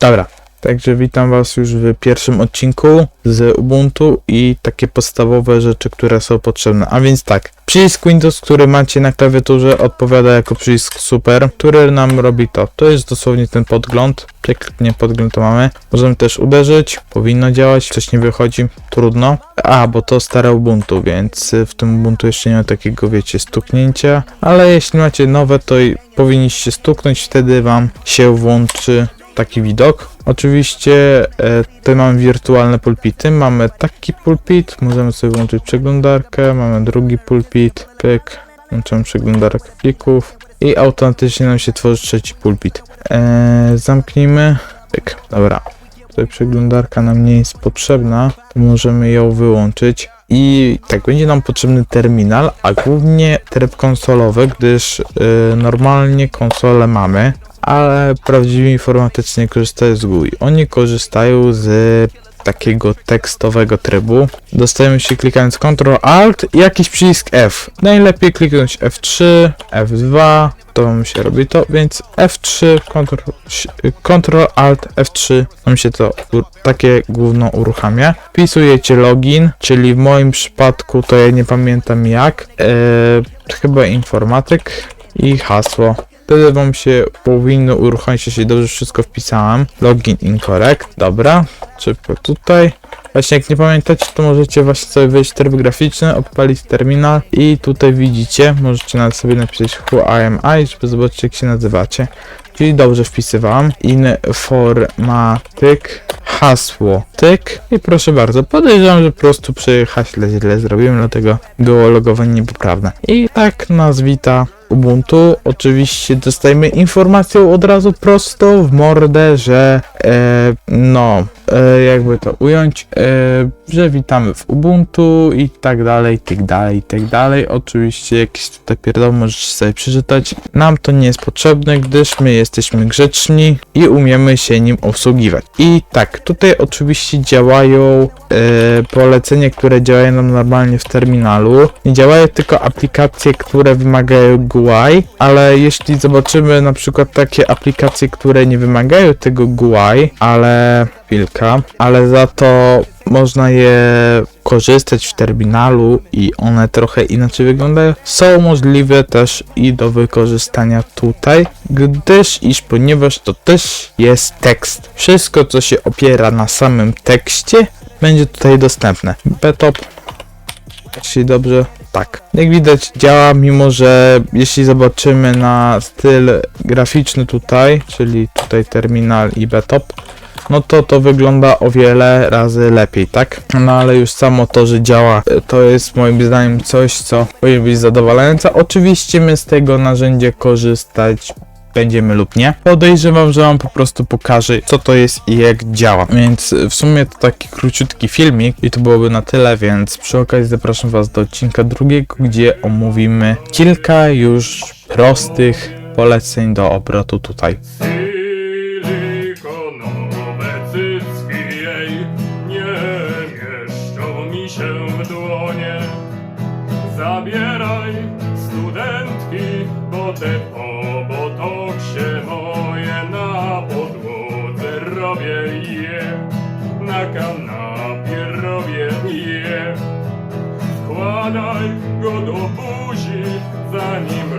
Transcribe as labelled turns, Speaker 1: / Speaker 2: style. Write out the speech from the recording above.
Speaker 1: Dobra, także witam Was już w pierwszym odcinku z Ubuntu i takie podstawowe rzeczy, które są potrzebne. A więc tak, przycisk Windows, który macie na klawiaturze odpowiada jako przycisk Super, który nam robi to. To jest dosłownie ten podgląd. Jak podgląd to mamy. Możemy też uderzyć, powinno działać, coś nie wychodzi, trudno. A, bo to stare Ubuntu, więc y, w tym Ubuntu jeszcze nie ma takiego, wiecie, stuknięcia. Ale jeśli macie nowe, to powinniście stuknąć, wtedy Wam się włączy taki widok. Oczywiście e, tutaj mamy wirtualne pulpity. Mamy taki pulpit, możemy sobie włączyć przeglądarkę, mamy drugi pulpit, pyk, włączamy przeglądarkę plików i automatycznie nam się tworzy trzeci pulpit. E, zamknijmy, pyk, dobra. Tutaj przeglądarka nam nie jest potrzebna, to możemy ją wyłączyć. I tak, będzie nam potrzebny terminal, a głównie tryb konsolowy, gdyż y, normalnie konsole mamy, ale prawdziwi informatycy nie korzystają z GUI. Oni korzystają z takiego tekstowego trybu. Dostajemy się klikając Ctrl Alt i jakiś przycisk F. Najlepiej kliknąć F3, F2, to wam się robi to, więc F3, Ctrl, Ctrl Alt F3 nam się to takie główno uruchamia. Wpisujecie login, czyli w moim przypadku to ja nie pamiętam jak, eee, chyba informatyk i hasło. Wtedy wam się powinno uruchomić, jeśli dobrze wszystko wpisałem. Login incorrect, dobra. Szybko tutaj. Właśnie jak nie pamiętacie, to możecie właśnie sobie wejść tryb graficzny, odpalić terminal i tutaj widzicie, możecie nawet sobie napisać who I am I, żeby zobaczyć jak się nazywacie. Czyli dobrze wpisywałem. Informatyk, hasło, tyk i proszę bardzo, podejrzewam, że po prostu przy haśle źle zrobiłem, dlatego było logowanie niepoprawne. I tak nas wita Ubuntu. Oczywiście dostajemy informację od razu prosto w mordę, że e, no, e, jakby to ująć, e, że witamy w Ubuntu i tak dalej, i tak dalej, i tak dalej. Oczywiście jakieś tutaj pierdoły możecie sobie przeczytać. Nam to nie jest potrzebne, gdyż my jesteśmy grzeczni i umiemy się nim obsługiwać. I tak, tutaj oczywiście działają e, polecenia, które działają nam normalnie w terminalu. Nie działają tylko aplikacje, które wymagają GUI, ale jeśli zobaczymy na przykład takie aplikacje, które nie wymagają tego GUI, ale chwilka, ale za to można je korzystać w terminalu i one trochę inaczej wyglądają. Są możliwe też i do wykorzystania tutaj, gdyż iż ponieważ to też jest tekst. Wszystko co się opiera na samym tekście będzie tutaj dostępne. Betop jeśli dobrze, tak. Jak widać działa, mimo że jeśli zobaczymy na styl graficzny tutaj, czyli tutaj terminal i betop, no to to wygląda o wiele razy lepiej, tak? No ale już samo to, że działa, to jest moim zdaniem coś, co powinien być zadowalające. Oczywiście my z tego narzędzia korzystać będziemy lub nie. Podejrzewam, że wam po prostu pokażę, co to jest i jak działa. Więc w sumie to taki króciutki filmik i to byłoby na tyle, więc przy okazji zapraszam was do odcinka drugiego, gdzie omówimy kilka już prostych poleceń do obrotu tutaj.
Speaker 2: Zabieraj studentki, bo te na robię je. Wkładaj go do buzi, zanim